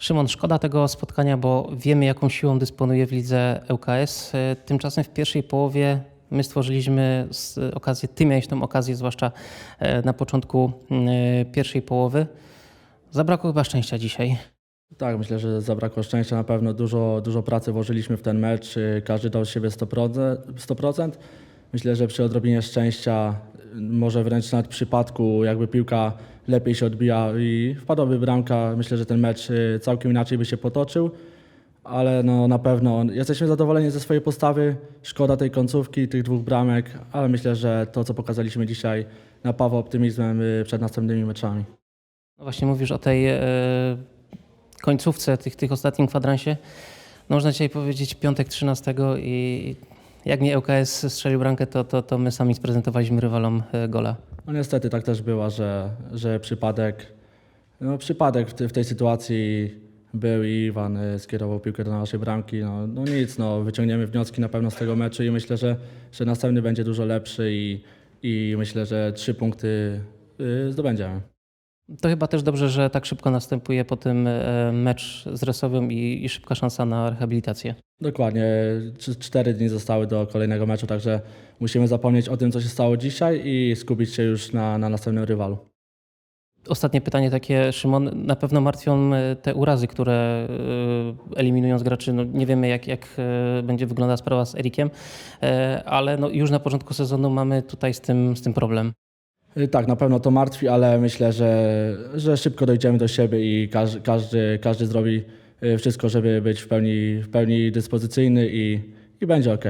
Szymon, szkoda tego spotkania, bo wiemy, jaką siłą dysponuje w lidze ŁKS. E, Tymczasem w pierwszej połowie my stworzyliśmy okazję, ty miałeś tą okazję, zwłaszcza e, na początku e, pierwszej połowy. Zabrakło chyba szczęścia dzisiaj. Tak, myślę, że zabrakło szczęścia na pewno. Dużo, dużo pracy włożyliśmy w ten mecz. Każdy dał z siebie 100%. 100%. Myślę, że przy odrobinie szczęścia, może wręcz nawet w przypadku, jakby piłka lepiej się odbija i wpadłaby bramka, myślę, że ten mecz y, całkiem inaczej by się potoczył. Ale no, na pewno jesteśmy zadowoleni ze swojej postawy. Szkoda tej końcówki, tych dwóch bramek, ale myślę, że to, co pokazaliśmy dzisiaj, napawa optymizmem y, przed następnymi meczami. No właśnie mówisz o tej e, końcówce, tych, tych ostatnim kwadransie. No można dzisiaj powiedzieć piątek 13 i jak nie ŁKS strzelił bramkę, to, to, to my sami sprezentowaliśmy rywalom e, gola. No niestety tak też była, że, że przypadek, no przypadek w, te, w tej sytuacji był i Iwan y, skierował piłkę do naszej bramki. No, no nic, no, wyciągniemy wnioski na pewno z tego meczu i myślę, że, że następny będzie dużo lepszy i, i myślę, że trzy punkty zdobędziemy. To chyba też dobrze, że tak szybko następuje po tym e, mecz z Resową i, i szybka szansa na rehabilitację. Dokładnie, Cz- cztery dni zostały do kolejnego meczu, także musimy zapomnieć o tym, co się stało dzisiaj i skupić się już na, na następnym rywalu. Ostatnie pytanie takie, Szymon. Na pewno martwią e, te urazy, które e, eliminując graczy. No, nie wiemy, jak, jak będzie wyglądała sprawa z Erikiem, ale no, już na początku sezonu mamy tutaj z tym, z tym problem. Y, Tak, na pewno to martwi, ale myślę, że, że szybko dojdziemy do siebie i każdy, każdy, każdy zrobi y, wszystko, żeby być w pełni, w pełni dyspozycyjny i, i będzie ok.